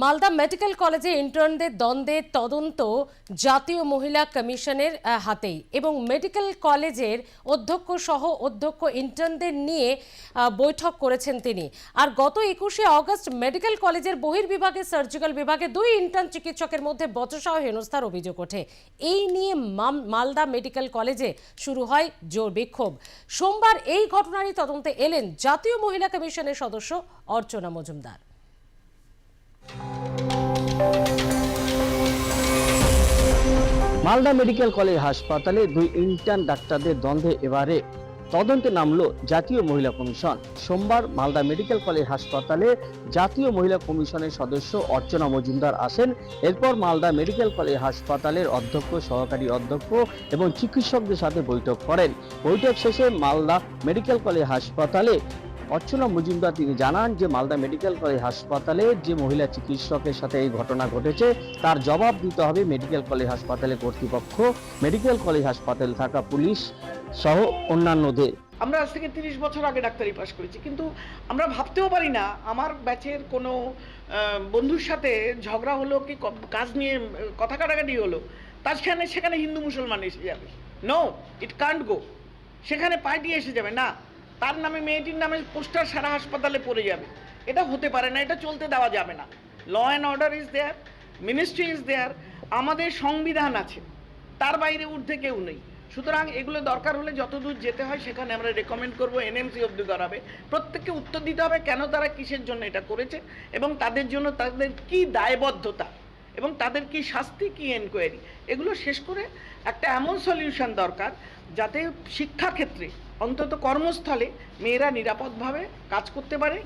Malda medical কলেজে ইন্টার্নদের দ্বন্দ্বের তদন্ত জাতীয় মহিলা কমিশনের হাতেই এবং মেডিকেল কলেজের অধ্যক্ষ সহ অধ্যক্ষ ইন্টার্নদের নিয়ে বৈঠক করেছেন তিনি। আর গত একুশে অগস্ট মেডিকেল কলেজের বহির্বিভাগে, সার্জিক্যাল বিভাগে দুই ইন্টার্ন চিকিৎসকের মধ্যে বচসা ও হেনস্থার অভিযোগ ওঠে। এই নিয়ে মালদা মেডিকেল কলেজে শুরু হয় জোর বিক্ষোভ। সোমবার এই ঘটনারই তদন্তে এলেন জাতীয় মহিলা কমিশনের সদস্য অর্চনা মজুমদার। মালদা মেডিকেল কলেজ হাসপাতালে দুই ইন্টার্ন ডাক্তারদের দ্বন্দ্বে এবারে তদন্তে নামলো জাতীয় মহিলা কমিশন। সোমবার মালদা মেডিকেল কলেজ হাসপাতালে জাতীয় মহিলা কমিশনের সদস্য অর্চনা মজুমদার আসেন। এরপর মালদা মেডিকেল কলেজ হাসপাতালের অধ্যক্ষ, সহকারী অধ্যক্ষ এবং চিকিৎসকদের সাথে বৈঠক করেন। বৈঠক শেষে মালদা মেডিকেল কলেজ হাসপাতালে অর্চনা মজুমদার, তিনি জানান যে মালদা মেডিকেল কলেজ হাসপাতালে যে মহিলা চিকিৎসকের সাথে এই ঘটনা ঘটেছে, তার জবাব দিতে হবে মেডিকেল কলেজ হাসপাতালের কর্তৃপক্ষ। মেডিকেল কলেজ হাসপাতালে থাকা পুলিশ সহ অন্যান্যদের। আমরা আজ থেকে তিরিশ বছর আগে ডাক্তারি পাশ করেছি, কিন্তু আমরা ভাবতেও পারি না আমার ব্যাচের কোনো বন্ধুর সাথে ঝগড়া হলো কি ক- কাজ নিয়ে, কথা কাটাকাটি হলো, তার সেখানে সেখানে হিন্দু মুসলমান এসে যাবে। নো ইট কান্ট গো সেখানে পার্টি এসে যাবে, না। তার নামে, মেয়েটির নামে পোস্টার সারা হাসপাতালে পড়ে যাবে। এটা হতে পারে না, এটা চলতে দেওয়া যাবে না। Law and order is there ministry is there আমাদের সংবিধান আছে। তার বাইরে ঊর্ধ্বে কেউ নেই। সুতরাং এগুলো দরকার হলে যতদূর যেতে হয়, সেখানে আমরা রেকমেন্ড করব এনএমসি অবধি করাবে। প্রত্যেককে উত্তর দিতে হবে কেন তারা কিসের জন্য এটা করেছে এবং তাদের জন্য তাদের কি দায়বদ্ধতা এবং তাদের কি শাস্তি, কি এনকোয়ারি এগুলো শেষ করে একটা এমন সলিউশন দরকার, যাতে শিক্ষাক্ষেত্রে অন্তত কর্মস্থলে মেয়েরা নিরাপদভাবে কাজ করতে পারে।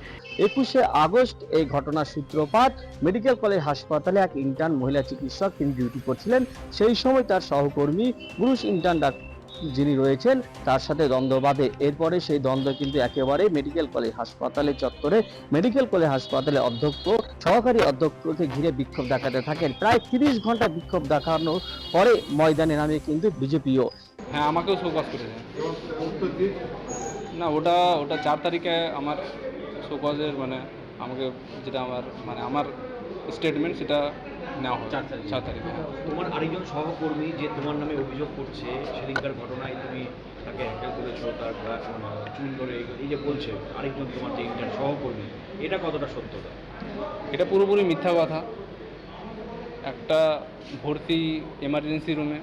একুশে আগস্ট এই ঘটনার সূত্রপাত, মেডিকেল কলেজ হাসপাতালে এক ইন্টার্ন মহিলা চিকিৎসক তিনি ডিউটি করছিলেন। সেই সময় তার সহকর্মী পুরুষ ইন্টার্ন যিনি রয়েছেন, তার সাথে দ্বন্দ্ব বাঁধে। এরপরে সেই দ্বন্দ্ব কিন্তু একেবারে মেডিকেল কলেজ হাসপাতালে চত্বরে। মেডিকেল কলেজ হাসপাতালে অধ্যক্ষ, সহকারী অধ্যক্ষকে ঘিরে বিক্ষোভ দেখাতে থাকেন। প্রায় তিরিশ ঘণ্টা বিক্ষোভ দেখানোর পরে ময়দানে নামে কিন্তু বিজেপিও। হ্যাঁ আমাকেও শোকজ করেছে না ওটা ওটা চার তারিখে আমার শোকজের মানে আমাকে যেটা আমার মানে আমার স্টেটমেন্ট সেটা নেওয়া হয় চার তারিখে। হ্যাঁ। তোমার আরেকজন সহকর্মী যে তোমার নামে অভিযোগ করছে সেদিনকার ঘটনায় তুমি তাকে হ্যাকেল করেছ তার চুল ধরে এই- যে বলছে আরেকজন তোমার যে ইন্টার সহকর্মী এটা কতটা সত্যতা এটা পুরোপুরি মিথ্যা কথা একটা ভর্তি এমার্জেন্সি রুমে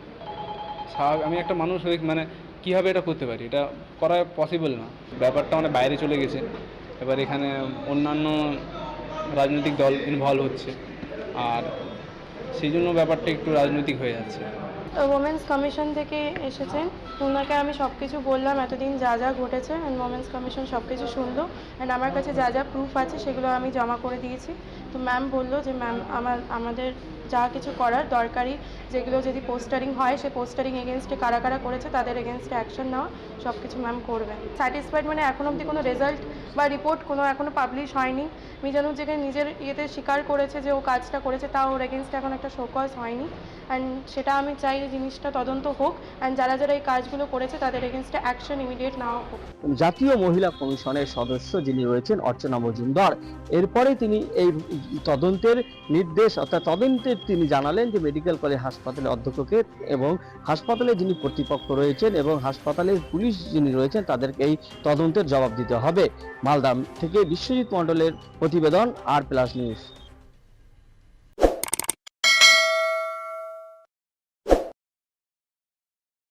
আমি একটা মানুষ হয়ে মানে কীভাবে এটা করতে পারি? এটা করা পসিবল না। ব্যাপারটা মানে বাইরে চলে গেছে। এবার এখানে অন্যান্য রাজনৈতিক দল ইনভলভ হচ্ছে। আর সেই জন্য ব্যাপারটা একটু রাজনৈতিক হয়ে যাচ্ছে। ওমেন্স কমিশন থেকে এসেছেন ওনাকে আমি সব কিছু বললাম, এতদিন যা যা ঘটেছে অ্যান্ড ওমেন্স কমিশন সব কিছু শুনলো। অ্যান্ড আমার কাছে যা যা প্রুফ আছে, সেগুলো আমি জমা করে দিয়েছি। তো ম্যাম বলল যে ম্যাম আমার, আমাদের যা কিছু করার দরকারি, যেগুলো যদি পোস্টারিং হয়, সে পোস্টারিং এগেনস্টে কারা কারা করেছে, তাদের এগেনস্টে অ্যাকশন নেওয়া সব কিছু ম্যাম করবেন স্যাটিসফাইড মানে এখন অবধি কোনো রেজাল্ট বা রিপোর্ট কোনো এখনও পাবলিশ হয়নি। মিজানু যেখানে নিজের ইয়েতে স্বীকার করেছে যে ও কাজটা করেছে, তাও ওর এগেনস্টে এখন একটা শোকজ হয়নি। অ্যান্ড সেটা আমি চাই যে জিনিসটা তদন্ত হোক অ্যান্ড যারা যারা এই কাজগুলো করেছে, তাদের এগেনস্টে অ্যাকশন ইমিডিয়েট নেওয়া হোক। জাতীয় মহিলা কমিশনের সদস্য যিনি রয়েছেন অর্চনা মজুমদার, এরপরে তিনি এই তদন্তের নির্দেশ অর্থাৎ তদন্তের তিনি জানালেন যে মেডিকেল কলেজ হাসপাতালে অধ্যক্ষকে এবং হাসপাতালে যিনি কর্তৃপক্ষ রয়েছেন এবং হাসপাতালের পুলিশ যিনি রয়েছেন তাদেরকে এই তদন্তের জবাব দিতে হবে। মালদা থেকে বিশ্বজিৎ মণ্ডলের প্রতিবেদন আর প্লাস নিউজ।